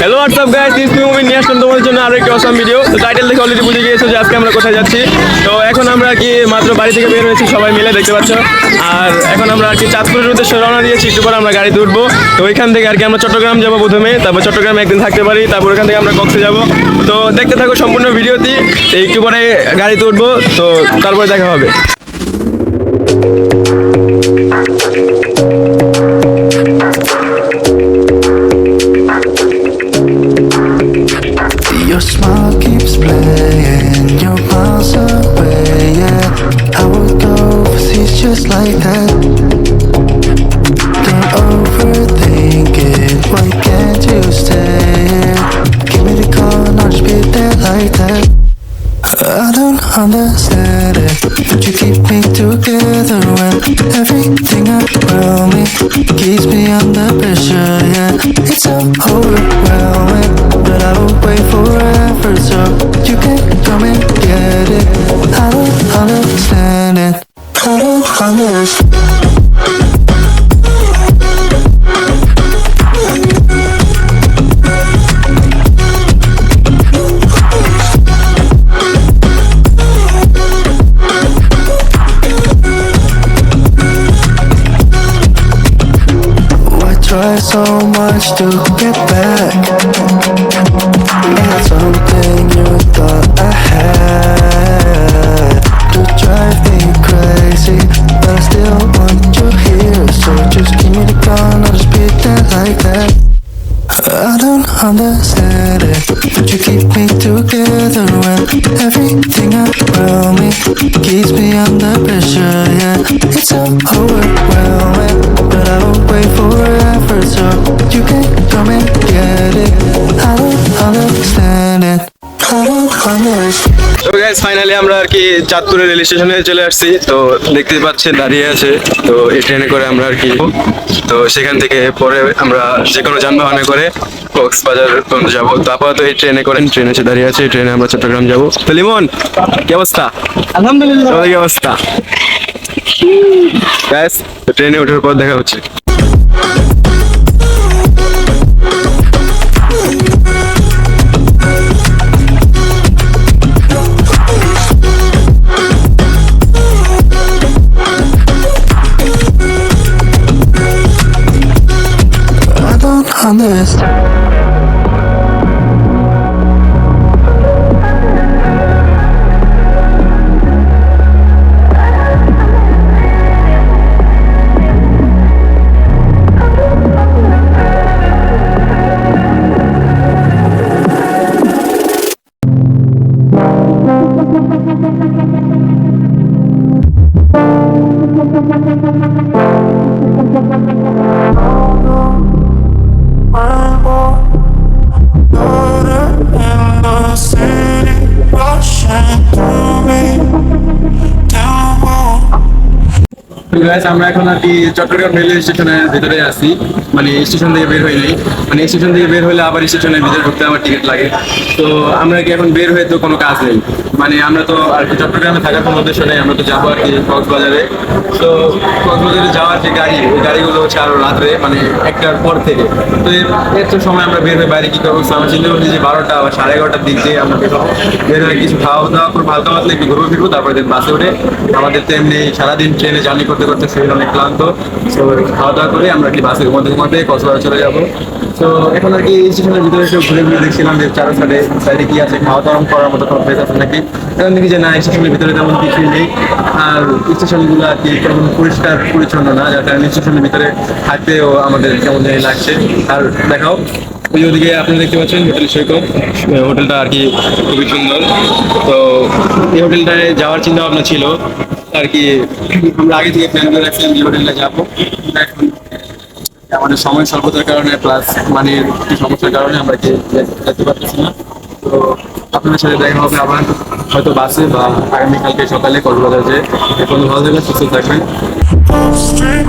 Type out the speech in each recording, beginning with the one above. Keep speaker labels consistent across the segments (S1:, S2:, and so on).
S1: Hello WhatsApp guys this new movie নিয়ে আসলাম তোমাদের জন্য আরও একটি অসাম ভিডিও তো টাইটেল দেখে অলরেডি বুঝে গিয়েছো যে আজকে আমরা কোথায় যাচ্ছি। তো এখন আমরা কি মাত্র বাড়ি থেকে বের হয়েছি? সবাই মিলে, দেখতে পাচ্ছ? আর এখন আমরা আর কি চাঁদপুরের উদ্দেশ্যে রওনা দিয়েছি, একটু পরে আমরা গাড়িতে উঠবো। তো ওইখান থেকে আর কি আমরা চট্টগ্রাম যাব প্রথমে। তারপর চট্টগ্রামে একদিন থাকতে পারি, তারপর ওখান থেকে আমরা কক্সে যাব। তো দেখতে থাকো সম্পূর্ণ ভিডিওটি একটু পরে গাড়িতে উঠবো। তো তারপরে দেখা হবে।
S2: Your smile keeps playing, you're miles away, yeah. I would go overseas just like that. I try so much to get back? Don't understand it, but you keep me together when everything around me keeps me under pressure. Yeah, it's so overwhelming, but I will wait forever so you can come and get it. I don't understand it. I don't understand.
S1: তো guys finally আমরা আর কি চাঁদপুরের rail স্টেশনে চলে আসছি তো দেখতে পাচ্ছেন দাঁড়িয়ে আছে তো এই ট্রেনে করে আমরা আর কি তো সেখান থেকে পরে আমরা যে কোনো যানবাহনে করে কক্সবাজার পর্যন্ত যাব। তো আপাতত এই ট্রেনে করেন ট্রেন এসে দাঁড়িয়ে আছে এই ট্রেনে আমরা চট্টগ্রাম যাব। তো লিমন কি অবস্থা? আলহামদুলিল্লাহ। কি অবস্থা? গ্যাস ট্রেনে ওঠার পর দেখা হচ্ছে।
S2: I don't
S1: আমরা এখন আর কি চট্টগ্রাম রেলওয়ে স্টেশনের ভিতরে আছি। মানে স্টেশন থেকে বের হইনি মানে স্টেশন থেকে বের হলে আবার স্টেশনের ভিতরে ঢুকতে আমার টিকিট লাগে। তো আমরা কি এখন বের হয়ে তো কোনো কাজ নেই? মানে আমরা তো আর কি চট্টগ্রামে থাকার কোনো উদ্দেশ্য নেই, আমরা তো যাব আর কি কক্সবাজারে। তো কক্সবাজারে যাওয়ার যে গাড়ি ওই গাড়িগুলো হচ্ছে আরও রাত্রে মানে একটার পর থেকে। তো এর তো সময় আমরা বের হয়ে বাইরে কি করব? আমার চিন্তা করছি যে বারোটা বা সাড়ে এগারোটার দিক দিয়ে আমরা বের। হয়ে কিছু খাওয়া দাওয়া করব, হালকা পাতলা একটু ঘুরবো ফিরবো তারপরে বাসে উঠে। আমাদের তো এমনি সারাদিন ট্রেনে জার্নি করতে করতে শরীর অনেক ক্লান্ত। তো খাওয়া দাওয়া করে আমরা কি বাসে ঘুমাতে ঘুমাতে কক্সবাজার চলে যাব। তো এখন আর কি স্টেশনের ভিতরে এসে ঘুরে ঘুরে দেখছিলাম যে চারো সাইডে সাইডে কি আছে খাওয়া দাওয়া করার মতো কোনো প্লেস আছে নাকি? এখন দেখি যে না স্টেশনের ভিতরে তেমন কিছুই নেই। আর স্টেশনগুলো আর কি তেমন পরিষ্কার, পরিচ্ছন্ন না, যার কারণে স্টেশনের ভিতরে থাকতেও আমাদের কেমন জানি লাগছে। আর দেখাও ওই ওদিকে আপনি দেখতে পাচ্ছেন হোটেল সৈকত। হোটেলটা আর কি খুবই সুন্দর। তো এই হোটেলটায় যাওয়ার চিন্তা ভাবনা ছিল। আর কি, আমরা আগে থেকে প্ল্যান করে রাখছিলাম হোটেলটা যাব। এখন সময় স্বল্পতার কারণে প্লাস মানির সমস্যার কারণে আমরা যেতে পারতেছি না। তো আপনাদের সাথে দেখা হবে আবার, হয়তো বাসে বা আগামীকালকে সকালে কক্সবাজার যে এখন ভালো থাকবেন, সুস্থ থাকবেন।
S3: String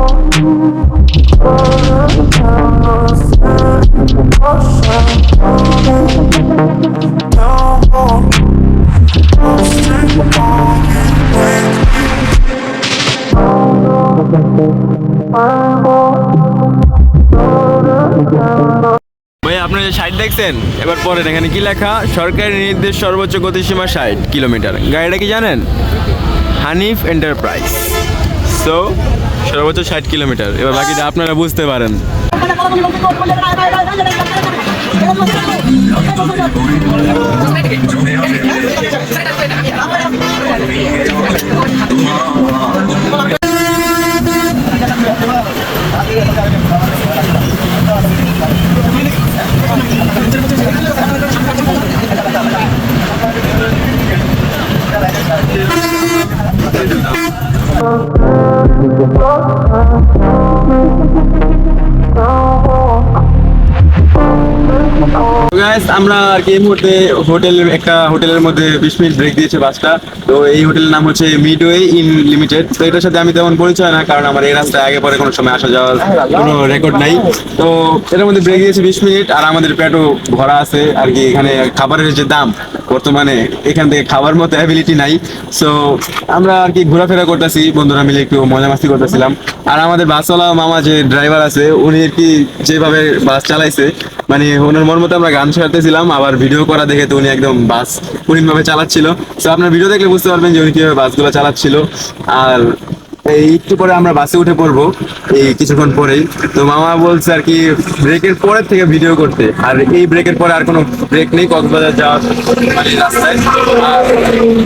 S4: দেখছেন এবার পরের এখানে কি লেখা সরকারি নির্দেশ সর্বোচ্চ গতিসীমা ষাট কিলোমিটার গাড়িটা কি জানেন হানিফ এন্টারপ্রাইজ সো সর্বোচ্চ ষাট কিলোমিটার এবার বাকিটা আপনারা বুঝতে পারেন
S1: গাইস আমরা আর কি এই মুহূর্তে হোটেলের একটা হোটেলের মধ্যে বিশ মিনিট ব্রেক দিয়েছে বাসটা। তো এই হোটেলের নাম হচ্ছে মিডওয়ে ইন লিমিটেড তো এটার সাথে আমি তেমন পরিচয় না, কারণ আমার এই রাস্তায় আগে পরে কোনো সময় আসা যাওয়ার কোনো রেকর্ড নাই। তো এটার মধ্যে ব্রেক দিয়েছে বিশ মিনিট, আর আমাদের পেটও ভরা আছে। আর কি এখানে খাবারের যে দাম, বর্তমানে এখান থেকে খাবার মতো অ্যাবিলিটি নাই। সো আমরা আর কি ঘোরাফেরা করতেছি, বন্ধুরা মিলে একটু মজা মাস্তি করতেছিলাম। আর আমাদের বাসওয়ালা মামা যে ড্রাইভার আছে, উনি আর কি যেভাবে বাস চালাইছে মানে ওনার মন মতো আমরা গান শোনাতেছিলাম আবার ভিডিও করা দেখে তো উনি একদম বাস ভাবে চালাচ্ছিল। তো আপনার ভিডিও দেখলে বুঝতে পারবেন যে উনি কীভাবে বাসগুলো চালাচ্ছিল। আর একটু পরে আমরা বাসে উঠে পড়ব, এই কিছুক্ষণ পরেই। তো মামা বলছে আর কি ব্রেকের পরের থেকে ভিডিও করতে। আর এই ব্রেকের পরে আর কোনো ব্রেক নেই, কক্সবাজার যাওয়ার মানে রাস্তায়। আর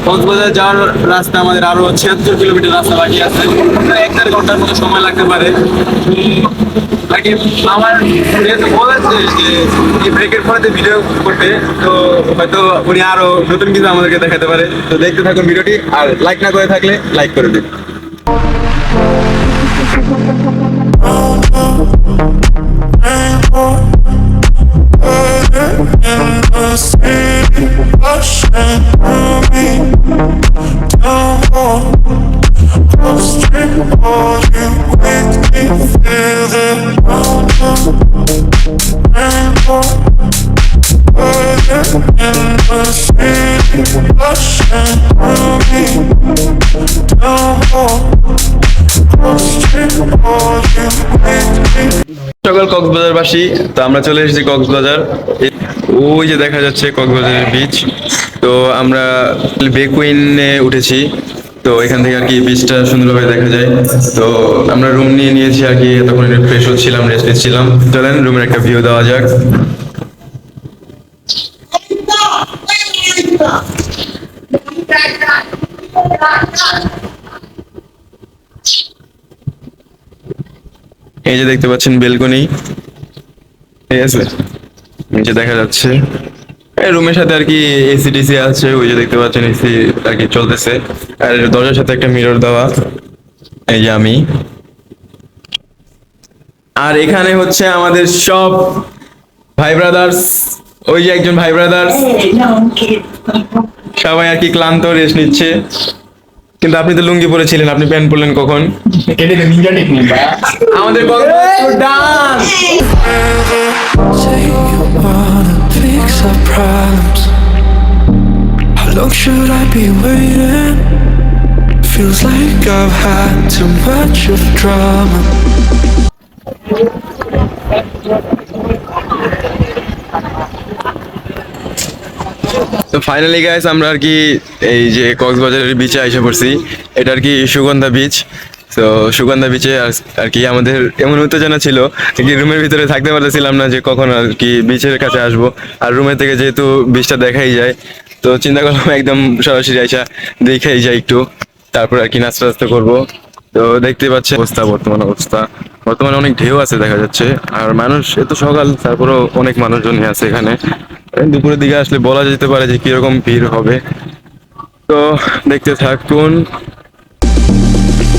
S1: কক্সবাজার যাওয়ার রাস্তা আমাদের আরও ছিয়াত্তর কিলোমিটার রাস্তা বাকি আছে। এক দেড় ঘণ্টার মতো সময় লাগতে পারে। আমার বলেছে যে এই ব্রেকের পরে ভিডিও করতে তো হয়তো উনি আরও নতুন কিছু আমাদেরকে দেখাতে পারে। তো দেখতে থাকুন ভিডিওটি আর লাইক না করে থাকলে লাইক করে দিন।
S4: কক্সবাজারবাসী তো আমরা চলে এসেছি কক্সবাজার। ওই যে দেখা যাচ্ছে কক্সবাজারের বিচ তো আমরা বেকুইনে উঠেছি। তো এখান থেকে আর কি বিচটা সুন্দরভাবে দেখা যায়। তো আমরা রুম নিয়ে নিয়েছি আর কি তখন ফ্রেশ হচ্ছিলাম রেস্ট নিচ্ছিলাম। চলেন রুমের একটা ভিউ দেওয়া যাক। এই যে দেখতে পাচ্ছেন বেলকনি। ঠিক আছে নিচে দেখা যাচ্ছে এই রুমের সাথে আর কি এসি টিসি আছে ওই যে দেখতে পাচ্ছেন এসি আর কি চলতেছে আর দরজার সাথে একটা মিরর দেওয়া এই যে আমি আর এখানে হচ্ছে আমাদের সব ভাই ব্রাদার্স ওই যে একজন ভাই ব্রাদার্স সবাই আর কি ক্লান্ত রেস্ট নিচ্ছে কিন্তু আপনি তো লুঙ্গি পরেছিলেন আপনি প্যান্ট পরলেন কখন আমাদের
S2: should I be waiting? Feels like I've had too much of drama.
S4: তো ফাইনালি গাইস আমরা আর কি এই যে কক্সবাজারের বিচে এসে পড়ছি। এটা আর কি সুগন্ধা বিচ তো সুগন্ধা বিচে আর কি আমাদের এমন উত্তেজনা ছিল কি রুমের ভিতরে থাকতে পারতেছিলাম না যে কখন আর কি বিচের কাছে আসব। আর রুমের থেকে যেহেতু বিচটা দেখাই যায়, তো চিন্তা করলাম একদম সরাসরি আইসা দেখাই যায় একটু। তারপর আর কি নাস্তা টাস্তা করব। তো দেখতে পাচ্ছে অবস্থা, বর্তমান অবস্থা। বর্তমানে অনেক ঢেউ আছে, দেখা যাচ্ছে। আর মানুষ, এত সকাল, তারপরেও অনেক মানুষজনই আছে এখানে। দুপুরের দিকে আসলে বলা যেতে পারে যে কীরকম ভিড় হবে তো দেখতে থাকুন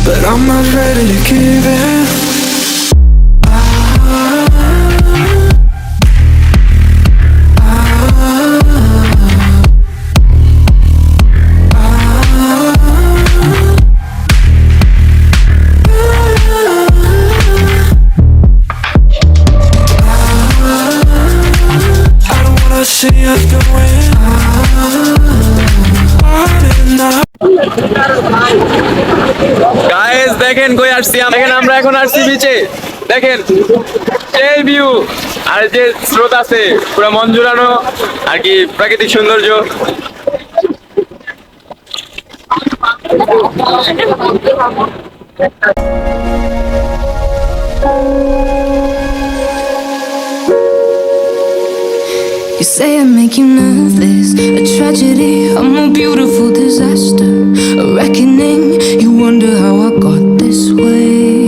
S2: But I'm not ready to give.
S4: Guys দেখেন কই আসছি দেখেন, আমরা এখন আসছি বিচে দেখেন সেই ভিউ আর যে স্রোত আছে, পুরো মন জুড়ানো, আর কি প্রাকৃতিক সৌন্দর্য।
S5: You say I make you nervous, a tragedy, I'm a beautiful disaster, a reckoning. You wonder how I got this way.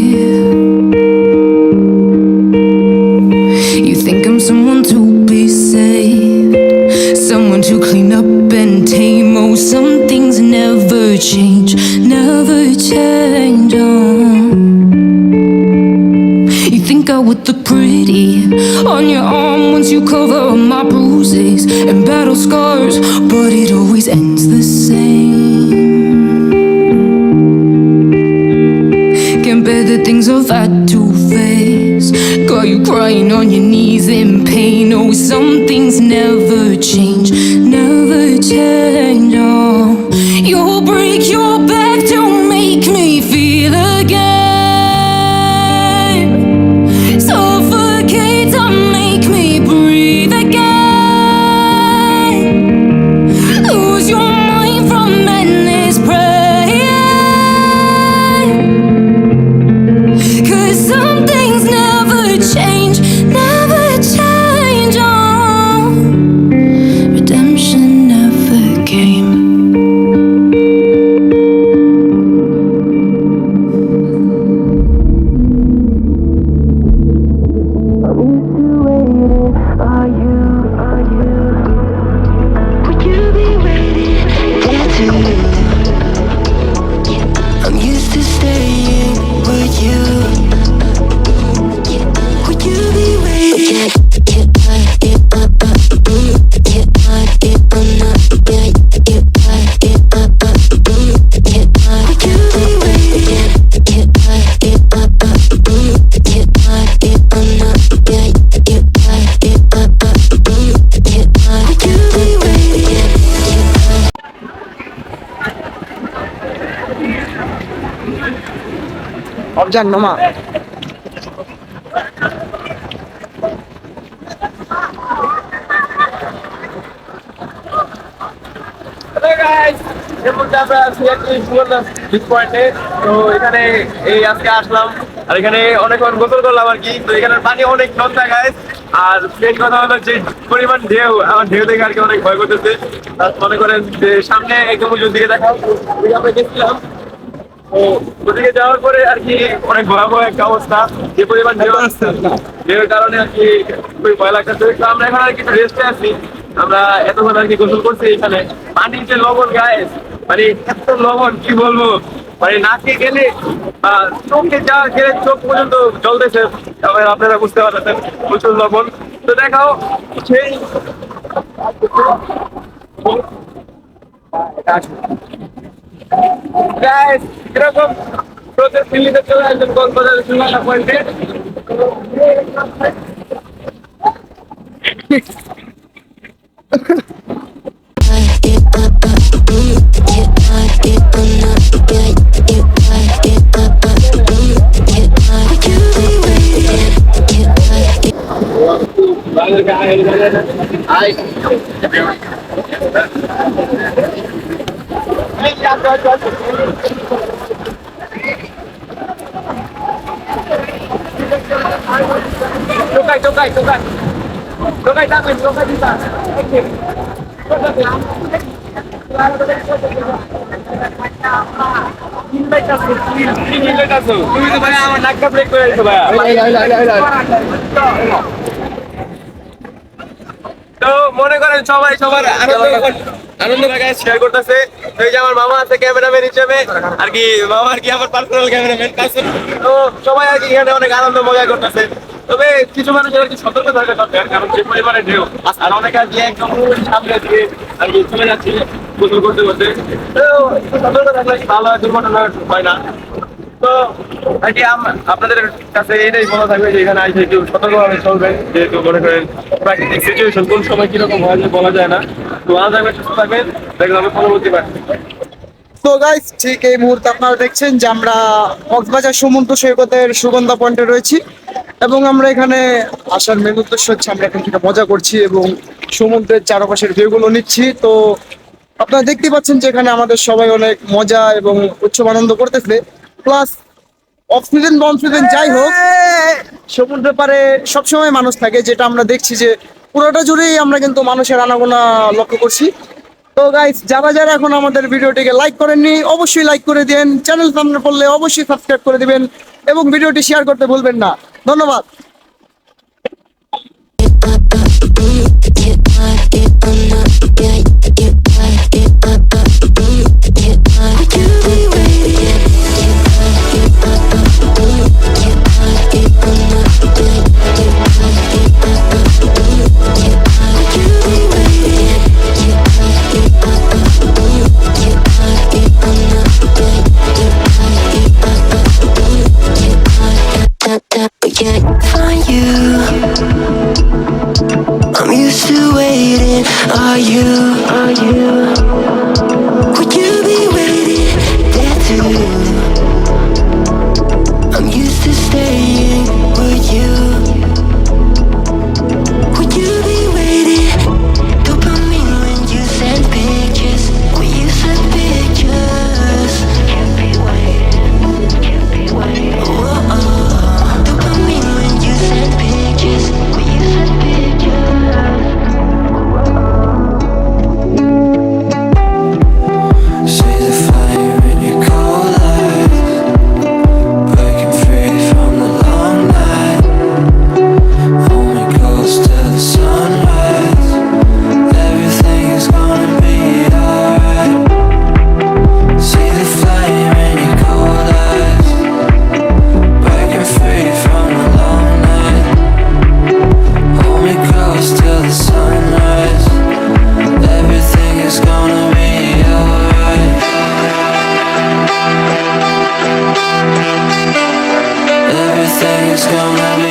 S5: You think I'm someone to be saved, someone to clean up and tame. Oh, some things never change, never change. Oh. You think I would look pretty on your arm I've to face. Got you crying on your knees in pain. Oh, some things never change, never change. Oh,
S6: অবজান মামা
S4: তো এখানে এই আজকে আসলাম। আর এখানে অনেকক্ষণ গোসল করলাম আর কি। তো এখানে পানি অনেক নোংরা গাইস আর মেন কথা হলো যে পরিমাণ ঢেউ আমার ঢেউ দেখে আর কি অনেক ভয় করতেছে। মনে করেন যে সামনে একদম দিকে দেখাও। আমরা গেছিলাম তো ওদিকে যাওয়ার পরে আর কি অনেক ভয়াবহ একটা অবস্থা। যে পরিমাণ ঢেউ আসছে ঢেউর কারণে আর কি খুবই ভয় লাগতেছে। তো আমরা এখন আর কিছু রেস্টে আছি। আমরা এতক্ষণ আর কি গোসল করছি এখানে। পানির যে লবণ গায়ে মানে এত লবণ কি বলব? মানে নাকে গেলে বা চোখে যা গেলে চোখ পর্যন্ত জ্বলতেছে। তবে আপনারা বুঝতে পারতেছেন প্রচুর লবণ। তো দেখাও সেই guys, কীরকম প্রসেস দিল্লিতে চলে আসবেন কক্সবাজারের সুমানা পয়েন্টে
S2: Would
S4: তো আমার নাকটা তো মনে করেন সবাই সবার আনন্দ আনন্দ শেয়ার করতেছে। এই যে আমার মামা আছে ক্যামেরাম্যান হিসেবে। আর কি মামা আর কি আমার পার্সোনাল ক্যামেরাম্যান তো সবাই আর কি এখানে অনেক আনন্দ, মজা করতেছে। তবে কিছু মানুষের আর কি সতর্ক থাকা দরকার, কারণ যে পরিমাণে ঢেউ, আর অনেক আর কি একদম সামনে দিয়ে আর কি চলে যাচ্ছে গোসল করতে করতে। তো সতর্ক থাকলে ভালো দুর্ঘটনা হয় না। তো আর কি, আম- আপনাদের কাছে এটাই বলা থাকবে যে এখানে আসলে একটু সতর্কভাবে চলবেন, যেহেতু মনে করেন প্রাকৃতিক সিচুয়েশন কোন সময় কীরকম হয় বলা যায় না। তো ভালো থাকবেন সুস্থ থাকবেন দেখলাম পরবর্তী বার।
S6: গাইস ঠিক এই মুহূর্তে আপনারা দেখছেন যে আমরা কক্সবাজার সমুদ্র সৈকতের সুগন্ধা পয়েন্টে রয়েছি এবং আমরা এখানে আসার মেন উদ্দেশ্য হচ্ছে আমরা এখান থেকে মজা করছি এবং সমুদ্রের চারপাশের ভিউগুলো নিচ্ছি। তো আপনারা দেখতে পাচ্ছেন যে এখানে আমাদের সবাই অনেক মজা এবং উৎসব আনন্দ করতেছে। প্লাস অফ সিজন বন সিজন যাই হোক, সমুদ্রের পারে সবসময় মানুষ থাকে, যেটা আমরা দেখছি যে পুরোটা জুড়েই আমরা কিন্তু মানুষের আনাগোনা লক্ষ্য করছি। তো গাইস যারা যারা এখন আমাদের ভিডিওটিকে লাইক করেননি, অবশ্যই লাইক করে দিন চ্যানেল সামনে পড়লে অবশ্যই সাবস্ক্রাইব করে দিবেন এবং ভিডিওটি শেয়ার করতে ভুলবেন না। ধন্যবাদ।
S7: staying. Say it's gonna be